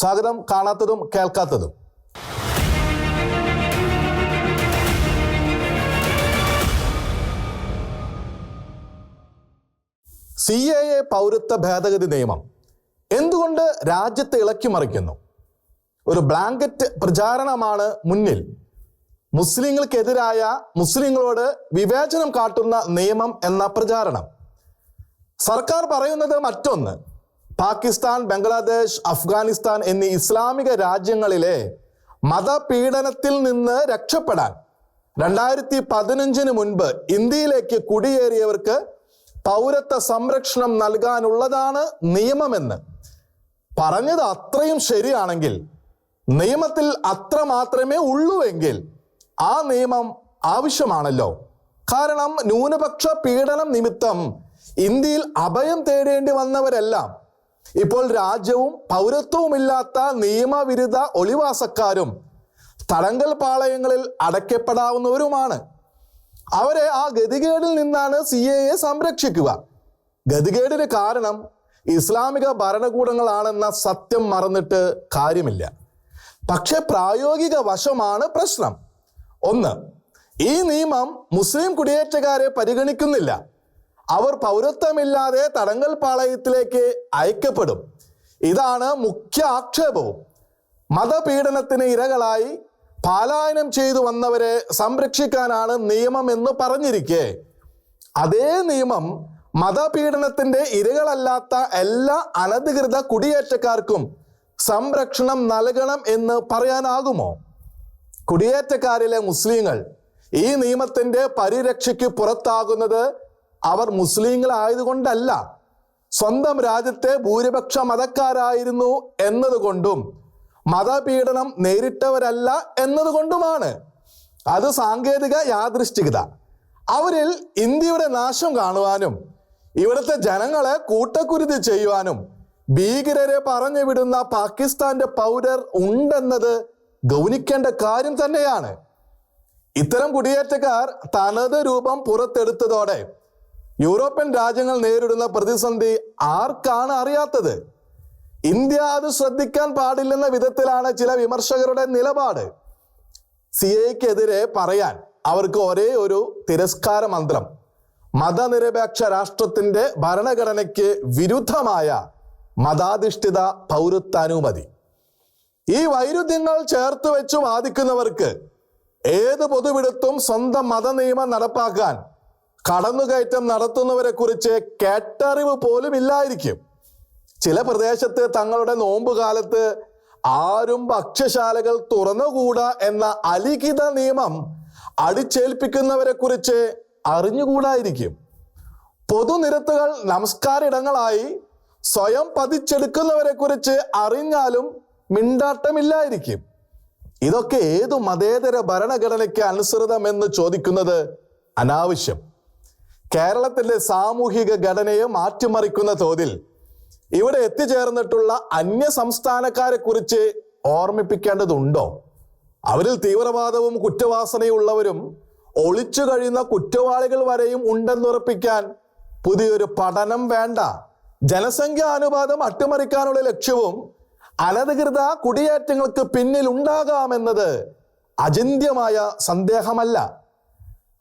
സ്വാഗതം കാണാത്തതും കേൾക്കാത്തതും. സി എ എ പൗരത്വ ഭേദഗതി നിയമം എന്തുകൊണ്ട് രാജ്യത്തെ ഇളക്കി മറിക്കുന്നു? ഒരു ബ്ലാങ്കറ്റ് പ്രചാരണമാണ് മുന്നിൽ. മുസ്ലിങ്ങൾക്കെതിരായ മുസ്ലിങ്ങളോട് വിവേചനം കാട്ടുന്ന നിയമം എന്ന പ്രചാരണം. സർക്കാർ പറയുന്നത് മറ്റൊന്ന്. പാകിസ്ഥാൻ ബംഗ്ലാദേശ് അഫ്ഗാനിസ്ഥാൻ എന്നീ ഇസ്ലാമിക രാജ്യങ്ങളിലെ മതപീഡനത്തിൽ നിന്ന് രക്ഷപ്പെടാൻ രണ്ടായിരത്തി പതിനഞ്ചിന് മുൻപ് ഇന്ത്യയിലേക്ക് കുടിയേറിയവർക്ക് പൗരത്വ സംരക്ഷണം നൽകാനുള്ളതാണ് നിയമമെന്ന് പറഞ്ഞത് അത്രയും ശരിയാണെങ്കിൽ നിയമത്തിൽ അത്ര മാത്രമേ ഉള്ളൂവെങ്കിൽ ആ നിയമം ആവശ്യമാണല്ലോ. കാരണം ന്യൂനപക്ഷ പീഡനം നിമിത്തം ഇന്ത്യയിൽ അഭയം തേടേണ്ടി വന്നവരെല്ലാം ഇപ്പോൾ രാജ്യവും പൗരത്വവുമില്ലാത്ത നിയമവിരുദ്ധ ഒളിവാസക്കാരും തടങ്കൽ പാളയങ്ങളിൽ അടയ്ക്കപ്പെടാവുന്നവരുമാണ്. അവരെ ആ ഗതികേടിൽ നിന്നാണ് സി എ സംരക്ഷിക്കുക. ഗതികേടിന് കാരണം ഇസ്ലാമിക ഭരണകൂടങ്ങളാണെന്ന സത്യം മറന്നിട്ട് കാര്യമില്ല. പക്ഷെ പ്രായോഗിക വശമാണ് പ്രശ്നം. ഒന്ന് ഈ നിയമം മുസ്ലിം കുടിയേറ്റക്കാരെ പരിഗണിക്കുന്നില്ല. അവർ പൗരത്വമില്ലാതെ തടങ്കൽ പാളയത്തിലേക്ക് അയക്കപ്പെടും. ഇതാണ് മുഖ്യ ആക്ഷേപവും. മതപീഡനത്തിന് ഇരകളായി പാലായനം ചെയ്തു വന്നവരെ സംരക്ഷിക്കാനാണ് നിയമം എന്ന് പറഞ്ഞിരിക്കെ. അതേ നിയമം മതപീഡനത്തിന്റെ ഇരകളല്ലാത്ത എല്ലാ അനധികൃത കുടിയേറ്റക്കാർക്കും സംരക്ഷണം നൽകണം എന്ന് പറയാനാകുമോ? കുടിയേറ്റക്കാരിലെ മുസ്ലിങ്ങൾ ഈ നിയമത്തിന്റെ പരിരക്ഷയ്ക്ക് പുറത്താകുന്നത് അവർ മുസ്ലിങ്ങളായതുകൊണ്ടല്ല. സ്വന്തം രാജ്യത്തെ ഭൂരിപക്ഷ മതക്കാരായിരുന്നു എന്നതുകൊണ്ടും മതപീഡനം നേരിട്ടവരല്ല എന്നതുകൊണ്ടുമാണ്. അത് സാങ്കേതിക യാദൃശ്ചികത. അവരിൽ ഇന്ത്യയുടെ നാശം കാണുവാനും ഇവിടുത്തെ ജനങ്ങളെ കൂട്ടക്കുരുതി ചെയ്യുവാനും ഭീകരരെ പറഞ്ഞു വിടുന്ന പാകിസ്ഥാന്റെ പൗരർ ഉണ്ടെന്നത് ഗൗനിക്കേണ്ട കാര്യം തന്നെയാണ്. ഇത്തരം കുടിയേറ്റക്കാർ തനത് രൂപം പുറത്തെടുത്തതോടെ യൂറോപ്യൻ രാജ്യങ്ങൾ നേരിടുന്ന പ്രതിസന്ധി ആർക്കാണ് അറിയാത്തത്? ഇന്ത്യ അത് ശ്രദ്ധിക്കാൻ പാടില്ലെന്ന വിധത്തിലാണ് ചില വിമർശകരുടെ നിലപാട്. സി എക്കെതിരെ പറയാൻ അവർക്ക് ഒരേ ഒരു തിരസ്കാര മന്ത്രം. മതനിരപേക്ഷ രാഷ്ട്രത്തിന്റെ ഭരണഘടനയ്ക്ക് വിരുദ്ധമായ മതാധിഷ്ഠിത പൗരത്വാനുമതി. ഈ വൈരുദ്ധ്യങ്ങൾ ചേർത്ത് വെച്ച് വാദിക്കുന്നവർക്ക് ഏത് പൊതുവിടുത്തും സ്വന്തം മതനിയമം നടപ്പാക്കാൻ കടന്നുകയറ്റം നടത്തുന്നവരെ കുറിച്ച് കേട്ടറിവ് പോലും ഇല്ലായിരിക്കും. ചില പ്രദേശത്ത് തങ്ങളുടെ നോമ്പുകാലത്ത് ആരും ഭക്ഷ്യശാലകൾ തുറന്നുകൂടാ എന്ന അലിഖിത നിയമം അടിച്ചേൽപ്പിക്കുന്നവരെ കുറിച്ച് അറിഞ്ഞുകൂടായിരിക്കും. പൊതുനിരത്തുകൾ നമസ്കാര ഇടങ്ങളായി സ്വയം പതിച്ചെടുക്കുന്നവരെ കുറിച്ച് അറിഞ്ഞാലും മിണ്ടാട്ടമില്ലായിരിക്കും. ഇതൊക്കെ ഏതു മതേതര ഭരണഘടനയ്ക്ക് അനുസൃതമെന്ന് ചോദിക്കുന്നത് അനാവശ്യം. കേരളത്തിന്റെ സാമൂഹിക ഘടനയെ മാറ്റിമറിക്കുന്ന തോതിൽ ഇവിടെ എത്തിച്ചേർന്നിട്ടുള്ള അന്യ സംസ്ഥാനക്കാരെ കുറിച്ച് ഓർമ്മിപ്പിക്കേണ്ടതുണ്ടോ? അവരിൽ തീവ്രവാദവും കുറ്റവാസനയുള്ളവരും ഒളിച്ചു കഴിയുന്ന കുറ്റവാളികൾ വരെയും ഉണ്ടെന്നുറപ്പിക്കാൻ പുതിയൊരു പഠനം വേണ്ട. ജനസംഖ്യാ അനുപാതം അട്ടിമറിക്കാനുള്ള ലക്ഷ്യവും അനധികൃത കുടിയേറ്റങ്ങൾക്ക് പിന്നിൽ ഉണ്ടാകാമെന്നത് അചിന്യമായ സന്ദേഹമല്ല.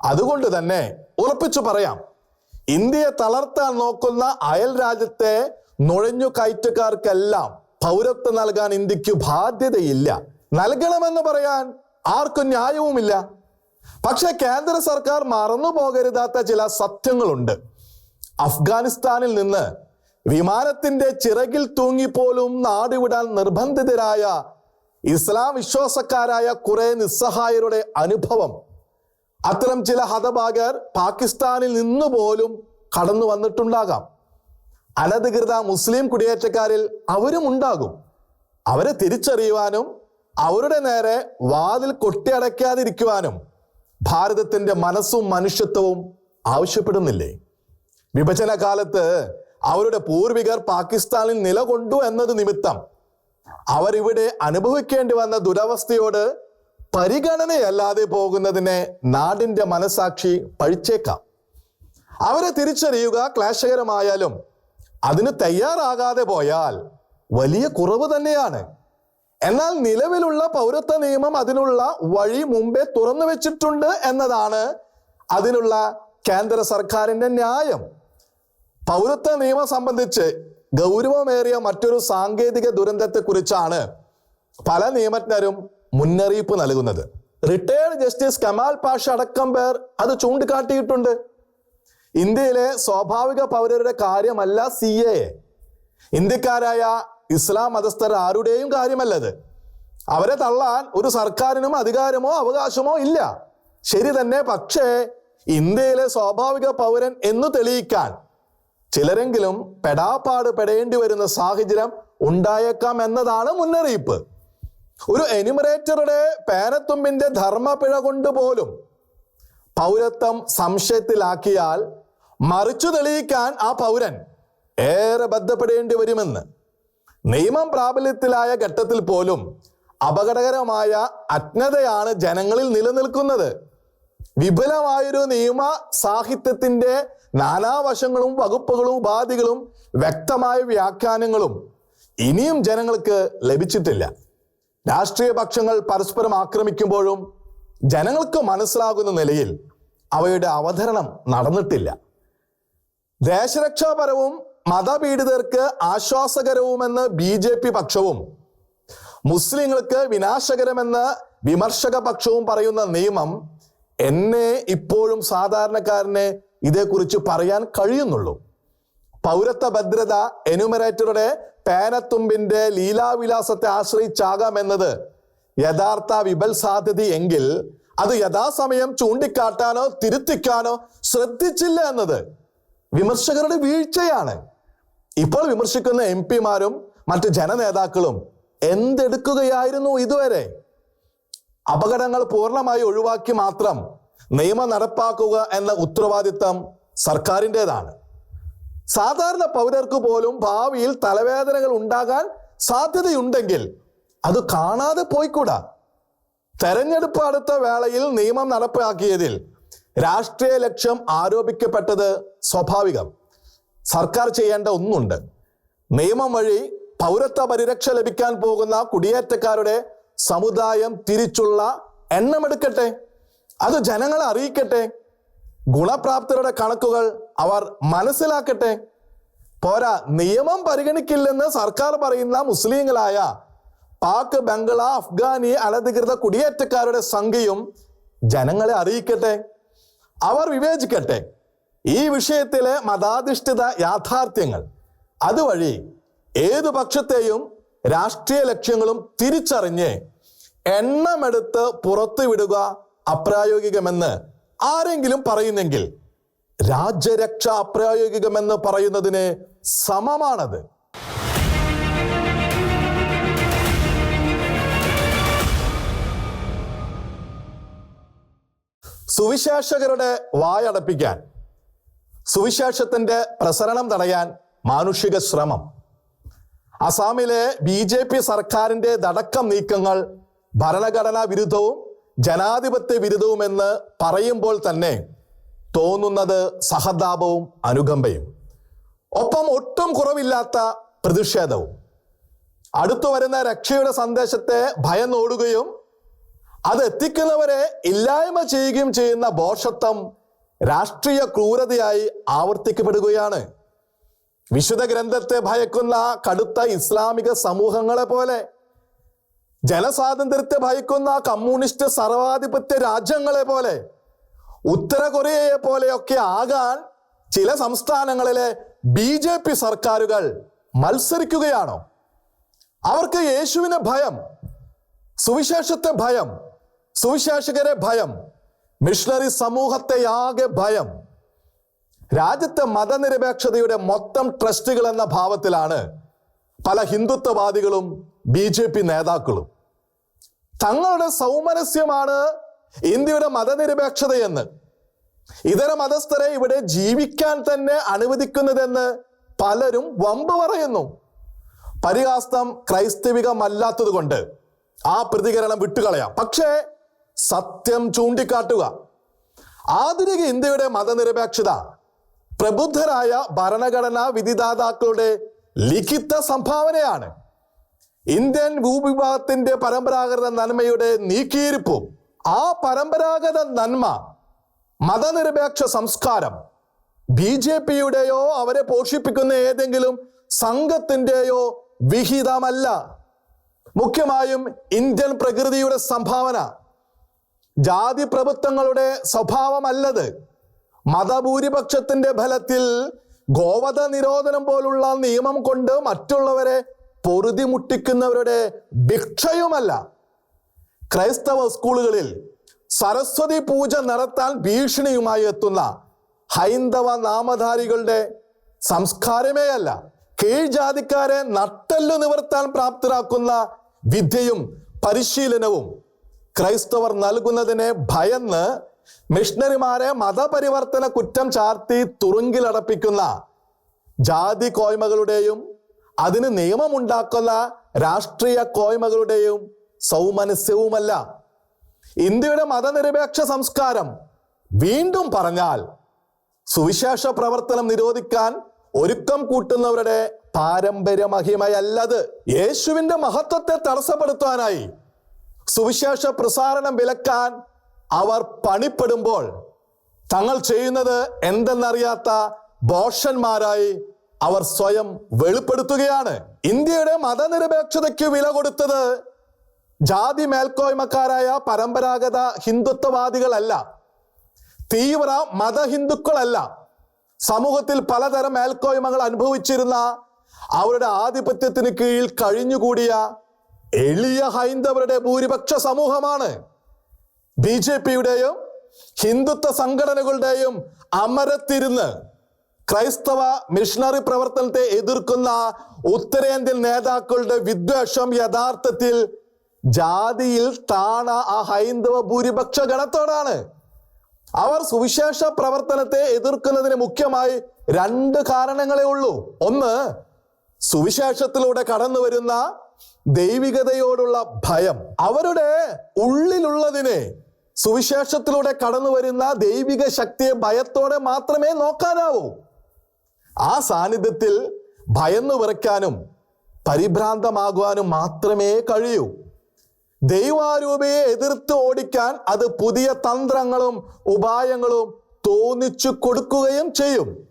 അതുകൊണ്ട് തന്നെ ഉറപ്പിച്ചു പറയാം ഇന്ത്യയെ തളർത്താൻ നോക്കുന്ന അയൽ രാജ്യത്തെ നുഴഞ്ഞു കയറ്റക്കാർക്കെല്ലാം പൗരത്വം നൽകാൻ ഇന്ത്യയ്ക്ക് ബാധ്യതയില്ല. നൽകണമെന്ന് പറയാൻ ആർക്കും ന്യായവുമില്ല. പക്ഷെ കേന്ദ്ര സർക്കാർ മറന്നു പോകരുതാത്ത ചില സത്യങ്ങളുണ്ട്. അഫ്ഗാനിസ്ഥാനിൽ നിന്ന് വിമാനത്തിന്റെ ചിറകിൽ തൂങ്ങിപ്പോലും നാടുവിടാൻ നിർബന്ധിതരായ ഇസ്ലാം വിശ്വാസക്കാരായ കുറെ നിസ്സഹായരുടെ അനുഭവം അത്തരം ചില ഹതഭാഗർ പാകിസ്ഥാനിൽ നിന്ന് പോലും കടന്നു വന്നിട്ടുണ്ടാകാം. അനധികൃത മുസ്ലിം കുടിയേറ്റക്കാരിൽ അവരും ഉണ്ടാകും. അവരെ തിരിച്ചറിയുവാനും അവരുടെ നേരെ വാതിൽ കൊട്ടിയടയ്ക്കാതിരിക്കുവാനും ഭാരതത്തിന്റെ മനസ്സും മനുഷ്യത്വവും ആവശ്യപ്പെടുന്നില്ലേ? വിഭജന കാലത്ത് അവരുടെ പൂർവികർ പാകിസ്ഥാനിൽ നിലകൊണ്ടു എന്നത് നിമിത്തം അവരിവിടെ അനുഭവിക്കേണ്ടി വന്ന ദുരവസ്ഥയോട് പരിഗണനയല്ലാതെ പോകുന്നതിനെ നാടിന്റെ മനസാക്ഷി പഴിച്ചേക്കാം. അവരെ തിരിച്ചറിയുക ക്ലേശകരമായാലും അതിന് തയ്യാറാകാതെ പോയാൽ വലിയ കുറവ് തന്നെയാണ്. എന്നാൽ നിലവിലുള്ള പൗരത്വ നിയമം അതിനുള്ള വഴി മുമ്പേ തുറന്നു വെച്ചിട്ടുണ്ട് എന്നതാണ് അതിനുള്ള കേന്ദ്ര സർക്കാരിന്റെ ന്യായം. പൗരത്വ നിയമം സംബന്ധിച്ച് ഗൗരവമേറിയ മറ്റൊരു സാങ്കേതിക ദുരന്തത്തെക്കുറിച്ചാണ് പല നിയമജ്ഞരും മുന്നറിയിപ്പ് നൽകുന്നത്. റിട്ടയർഡ് ജസ്റ്റിസ് കമാൽ പാഷ അടക്കം പേർ അത് ചൂണ്ടിക്കാട്ടിയിട്ടുണ്ട്. ഇന്ത്യയിലെ സ്വാഭാവിക പൗരരുടെ കാര്യമല്ല സി എ ഇന്ത്യക്കാരായ ഇസ്ലാം മതസ്ഥർ ആരുടെയും കാര്യമല്ലത്. അവരെ തള്ളാൻ ഒരു സർക്കാരിനും അധികാരമോ അവകാശമോ ഇല്ല. ശരി തന്നെ പക്ഷേ ഇന്ത്യയിലെ സ്വാഭാവിക പൗരൻ എന്ന് തെളിയിക്കാൻ ചിലരെങ്കിലും പെടാപ്പാട് പെടേണ്ടി വരുന്ന സാഹചര്യം ഉണ്ടായേക്കാം എന്നതാണ് മുന്നറിയിപ്പ്. ഒരു എനിമറേറ്ററുടെ പേനത്തുമ്പിന്റെ ധർമ്മപിഴ കൊണ്ട് പോലും പൗരത്വം സംശയത്തിലാക്കിയാൽ മറിച്ചു തെളിയിക്കാൻ ആ പൗരൻ ഏറെ ബന്ധപ്പെടേണ്ടി വരുമെന്ന്. നിയമം പ്രാബല്യത്തിലായ ഘട്ടത്തിൽ പോലും അപകടകരമായ അജ്ഞതയാണ് ജനങ്ങളിൽ നിലനിൽക്കുന്നത്. വിപുലമായൊരു നിയമ സാഹിത്യത്തിന്റെ നാനാവശങ്ങളും വകുപ്പുകളും ഉപാധികളും വ്യക്തമായ വ്യാഖ്യാനങ്ങളും ഇനിയും ജനങ്ങൾക്ക് ലഭിച്ചിട്ടില്ല. രാഷ്ട്രീയ പക്ഷങ്ങൾ പരസ്പരം ആക്രമിക്കുമ്പോഴും ജനങ്ങൾക്ക് മനസ്സിലാകുന്ന നിലയിൽ അവയുടെ അവതരണം നടന്നിട്ടില്ല. ദേശരക്ഷാപരവും മതപീഡിതർക്ക് ആശ്വാസകരവുമെന്ന് ബി ജെ പി പക്ഷവും മുസ്ലിങ്ങൾക്ക് വിനാശകരമെന്ന് വിമർശക പക്ഷവും പറയുന്ന നിയമം എന്നെ ഇപ്പോഴും സാധാരണക്കാരനെ ഇതേക്കുറിച്ച് പറയാൻ കഴിയുന്നുള്ളൂ. പൗരത്വ ഭദ്രത എനുമറേറ്ററുടെ പേനത്തുമ്പിന്റെ ലീലാവിലാസത്തെ ആശ്രയിച്ചാകാമെന്നത് യഥാർത്ഥ വിപൽ സാധ്യത എങ്കിൽ അത് യഥാസമയം ചൂണ്ടിക്കാട്ടാനോ തിരുത്തിക്കാനോ ശ്രദ്ധിച്ചില്ല എന്നത് വിമർശകരുടെ വീഴ്ചയാണ്. ഇപ്പോൾ വിമർശിക്കുന്ന എം പിമാരും മറ്റ് ജനനേതാക്കളും എന്തെടുക്കുകയായിരുന്നു ഇതുവരെ? അപകടങ്ങൾ പൂർണമായി ഒഴിവാക്കി മാത്രം നിയമം നടപ്പാക്കുക എന്ന ഉത്തരവാദിത്തം സർക്കാരിന്റെതാണ്. സാധാരണ പൗരർക്ക് പോലും ഭാവിയിൽ തലവേദനകൾ ഉണ്ടാകാൻ സാധ്യതയുണ്ടെങ്കിൽ അത് കാണാതെ പോയിക്കൂടാ. തെരഞ്ഞെടുപ്പ് അടുത്ത വേളയിൽ നിയമം നടപ്പാക്കിയതിൽ രാഷ്ട്രീയ ലക്ഷ്യം ആരോപിക്കപ്പെട്ടത് സ്വാഭാവികം. സർക്കാർ ചെയ്യേണ്ട ഒന്നുണ്ട്. നിയമം വഴി പൗരത്വ പരിരക്ഷ ലഭിക്കാൻ പോകുന്ന കുടിയേറ്റക്കാരുടെ സമുദായം തിരിച്ചുള്ള എണ്ണമെടുക്കട്ടെ അത് ജനങ്ങളെ അറിയിക്കട്ടെ. ഗുണപ്രാപ്തരുടെ കണക്കുകൾ അവർ മനസ്സിലാക്കട്ടെ. പോരാ നിയമം പരിഗണിക്കില്ലെന്ന് സർക്കാർ പറയുന്ന മുസ്ലിങ്ങളായ പാക് ബംഗ്ല അഫ്ഗാനി അനധികൃത കുടിയേറ്റക്കാരുടെ സംഖ്യയും ജനങ്ങളെ അറിയിക്കട്ടെ. അവർ വിവേചിക്കട്ടെ. ഈ വിഷയത്തിലെ മതാധിഷ്ഠിത യാഥാർത്ഥ്യങ്ങൾ അതുവഴി ഏതു പക്ഷത്തെയും രാഷ്ട്രീയ ലക്ഷ്യങ്ങളും തിരിച്ചറിഞ്ഞ് എണ്ണമെടുത്ത് പുറത്തുവിടുക അപ്രായോഗികമെന്ന് ആരെങ്കിലും പറയുന്നെങ്കിൽ രാജ്യരക്ഷ അപ്രായോഗികമെന്ന് പറയുന്നതിന് സമമാണത്. സുവിശേഷകരുടെ വായടപ്പിക്കാൻ സുവിശേഷത്തിന്റെ പ്രസരണം തടയാൻ മാനുഷിക ശ്രമം. അസാമിലെ ബി ജെ പി സർക്കാരിന്റെ ദടക്കം നീക്കങ്ങൾ ഭരണഘടനാ വിരുദ്ധവും ജനാധിപത്യ വിരുദ്ധവുമെന്ന് പറയുമ്പോൾ തന്നെ തോന്നുന്നത് സഹതാപവും അനുകമ്പയും. ഒപ്പം ഒട്ടും കുറവില്ലാത്ത പ്രതിഷേധവും. അടുത്തു വരുന്ന രക്ഷയുടെ സന്ദേശത്തെ ഭയന്നോടുകയും അത് എത്തിക്കുന്നവരെ ഇല്ലായ്മ ചെയ്യുകയും ചെയ്യുന്ന ബോഷത്വം രാഷ്ട്രീയ ക്രൂരതയായി ആവർത്തിക്കപ്പെടുകയാണ്. വിശുദ്ധ ഗ്രന്ഥത്തെ ഭയക്കുന്ന കടുത്ത ഇസ്ലാമിക സമൂഹങ്ങളെ പോലെ ജനസ്വാതന്ത്ര്യത്തെ ഭയക്കുന്ന കമ്മ്യൂണിസ്റ്റ് സർവാധിപത്യ രാജ്യങ്ങളെ പോലെ ഉത്തര കൊറിയയെ പോലെയൊക്കെ ആകാൻ ചില സംസ്ഥാനങ്ങളിലെ ബി ജെ പി സർക്കാരുകൾ മത്സരിക്കുകയാണോ? അവർക്ക് യേശുവിനെ ഭയം സുവിശേഷത്തെ ഭയം സുവിശേഷകരെ ഭയം മിഷണറി സമൂഹത്തെ ആകെ ഭയം. രാജ്യത്തെ മതനിരപേക്ഷതയുടെ മൊത്തം ട്രസ്റ്റുകൾ എന്ന ഭാവത്തിലാണ് പല ഹിന്ദുത്വവാദികളും ബി ജെ പി നേതാക്കളും. തങ്ങളുടെ സൗമനസ്യമാണ് ഇന്ത്യയുടെ മതനിരപേക്ഷതയെന്ന്. ഇതര മതസ്ഥരെ ഇവിടെ ജീവിക്കാൻ തന്നെ അനുവദിക്കുന്നതെന്ന് പലരും വമ്പ് പറയുന്നു. പരിഹാസ്തം ക്രൈസ്തവികമല്ലാത്തത് കൊണ്ട് ആ പ്രതികരണം വിട്ടുകളയാം. പക്ഷേ സത്യം ചൂണ്ടിക്കാട്ടുക. ആധുനിക ഇന്ത്യയുടെ മതനിരപേക്ഷത പ്രബുദ്ധരായ ഭരണഘടനാ വിധിദാതാക്കളുടെ ലിഖിത സംഭാവനയാണ്. ഇന്ത്യൻ ഭൂവിഭാഗത്തിന്റെ പരമ്പരാഗത നന്മയുടെ നീക്കിയിരിപ്പും ആ പരമ്പരാഗത നന്മ മതനിരപേക്ഷ സംസ്കാരം ബി ജെ പിയുടെയോ അവരെ പോഷിപ്പിക്കുന്ന ഏതെങ്കിലും സംഘത്തിന്റെയോ വിഹിതമല്ല. മുഖ്യമായും ഇന്ത്യൻ പ്രകൃതിയുടെ സംഭാവന. ജാതി പ്രഭുത്വങ്ങളുടെ സ്വഭാവമല്ലത്. മതഭൂരിപക്ഷത്തിന്റെ ഫലത്തിൽ ഗോവധ നിരോധനം പോലുള്ള നിയമം കൊണ്ട് മറ്റുള്ളവരെ പൊറുതി മുട്ടിക്കുന്നവരുടെ ഭിക്ഷയുമല്ല. ക്രൈസ്തവ സ്കൂളുകളിൽ സരസ്വതി പൂജ നടത്താൻ ഭീഷണിയുമായി എത്തുന്ന ഹൈന്ദവ നാമധാരികളുടെ സംസ്കാരമേ അല്ല കീഴ്ജാതിക്കാരെ നട്ടെല്ലു നിവർത്താൻ പ്രാപ്തരാക്കുന്ന വിദ്യയും പരിശീലനവും ക്രൈസ്തവർ നൽകുന്നതിനെ ഭയന്ന് മിഷണറിമാരെ മതപരിവർത്തന കുറ്റം ചാർത്തി തുറുങ്കിലടപ്പിക്കുന്ന ജാതി കോയ്മകളുടെയും അതിന് നിയമമുണ്ടാക്കുന്ന രാഷ്ട്രീയ കോയ്മകളുടെയും സൗമനസ്യവുമല്ല. ഇന്ത്യയുടെ മതനിരപേക്ഷ സംസ്കാരം വീണ്ടും പറഞ്ഞാൽ സുവിശേഷ പ്രവർത്തനം നിരോധിക്കാൻ ഒരുക്കം കൂട്ടുന്നവരുടെ പാരമ്പര്യ മഹിമയല്ലത്. യേശുവിന്റെ മഹത്വത്തെ തടസ്സപ്പെടുത്താനായി സുവിശേഷ പ്രസാരണം വിലക്കാൻ അവർ പണിപ്പെടുമ്പോൾ തങ്ങൾ ചെയ്യുന്നത് എന്തെന്നറിയാത്ത ബോഷന്മാരായി അവർ സ്വയം വെളിപ്പെടുത്തുകയാണ്. ഇന്ത്യയുടെ മതനിരപേക്ഷതയ്ക്ക് വില കൊടുത്തത് ജാതി മേൽക്കോയ്മക്കാരായ പരമ്പരാഗത ഹിന്ദുത്വവാദികളല്ല. തീവ്ര മതഹിന്ദുക്കളല്ല. സമൂഹത്തിൽ പലതരം മേൽക്കോയ്മകൾ അനുഭവിച്ചിരുന്ന അവരുടെ ആധിപത്യത്തിന് കീഴിൽ കഴിഞ്ഞുകൂടിയ എളിയ ഹൈന്ദവരുടെ ഭൂരിപക്ഷ സമൂഹമാണ്. ബി ജെ പിയുടെയും ഹിന്ദുത്വ സംഘടനകളുടെയും അമരത്തിരുന്ന് ക്രൈസ്തവ മിഷണറി പ്രവർത്തനത്തെ എതിർക്കുന്ന ഉത്തരേന്ത്യൻ നേതാക്കളുടെ വിദ്വേഷം യഥാർത്ഥത്തിൽ ജാതിയിൽ താണ ആ ഹൈന്ദവ ഭൂരിപക്ഷ ഗണത്തോടാണ്. അവർ സുവിശേഷ പ്രവർത്തനത്തെ എതിർക്കുന്നതിന് മുഖ്യമായി രണ്ട് കാരണങ്ങളേ ഉള്ളൂ. ഒന്ന് സുവിശേഷത്തിലൂടെ കടന്നു വരുന്ന ദൈവികതയോടുള്ള ഭയം. അവരുടെ ഉള്ളിലുള്ളതിനെ സുവിശേഷത്തിലൂടെ കടന്നു വരുന്ന ദൈവിക ശക്തിയെ ഭയത്തോടെ മാത്രമേ നോക്കാനാവൂ. ആ സാന്നിധ്യത്തിൽ ഭയന്നു വിറയ്ക്കാനും പരിഭ്രാന്തമാകുവാനും മാത്രമേ കഴിയൂ. ദൈവാരൂപയെ എതിർത്ത് ഓടിക്കാൻ അത് പുതിയ തന്ത്രങ്ങളും ഉപായങ്ങളും തോന്നിച്ചു കൊടുക്കുകയും ചെയ്യും.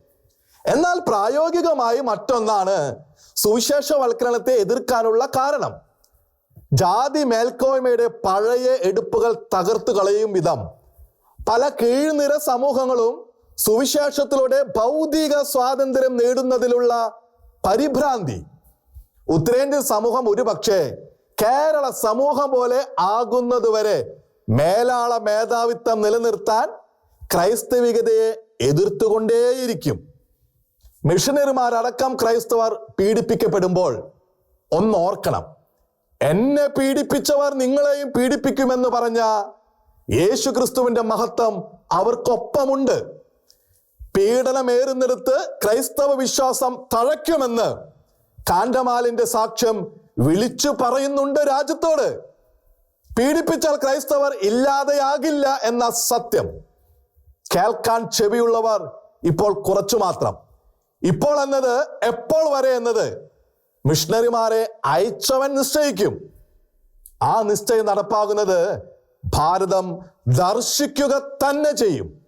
എന്നാൽ പ്രായോഗികമായി മറ്റൊന്നാണ് സുവിശേഷവൽക്കരണത്തെ എതിർക്കാനുള്ള കാരണം. ജാതി മേൽക്കോയ്മയുടെ പഴയ എടുപ്പുകൾ തകർത്തു കളയും വിധം പല കീഴ്നിര സമൂഹങ്ങളും സുവിശേഷത്തിലൂടെ ഭൗതിക സ്വാതന്ത്ര്യം നേടുന്നതിലുള്ള പരിഭ്രാന്തി. ഉത്തരേന്ത്യൻ സമൂഹം ഒരുപക്ഷെ കേരള സമൂഹം പോലെ ആകുന്നതുവരെ മേലാള മേധാവിത്വം നിലനിർത്താൻ ക്രൈസ്തവികതയെ എതിർത്തുകൊണ്ടേയിരിക്കും. മിഷനറിമാരടക്കം ക്രൈസ്തവർ പീഡിപ്പിക്കപ്പെടുമ്പോൾ ഒന്നോർക്കണം. എന്നെ പീഡിപ്പിച്ചവർ നിങ്ങളെയും പീഡിപ്പിക്കുമെന്ന് പറഞ്ഞ യേശു ക്രിസ്തുവിന്റെ മഹത്വം അവർക്കൊപ്പമുണ്ട്. പീഡനമേറുന്നിടത്ത് ക്രൈസ്തവ വിശ്വാസം തഴയ്ക്കുമെന്ന് കാണ്ടമാലിന്റെ സാക്ഷ്യം വിളിച്ചു പറയുന്നുണ്ട് രാജ്യത്തോട്. പീഡിപ്പിച്ചാൽ ക്രൈസ്തവർ ഇല്ലാതെയാകില്ല എന്ന സത്യം. കേൾക്കാൻ ചെവിയുള്ളവർ ഇപ്പോൾ കുറച്ചു മാത്രം. ഇപ്പോൾ എന്നത് എപ്പോൾ വരെ എന്നത് മിഷണറിമാരെ അയച്ചവൻ നിശ്ചയിക്കും. ആ നിശ്ചയം നടപ്പാകുന്നത് ഭാരതം ദർശിക്കുക തന്നെ ചെയ്യും.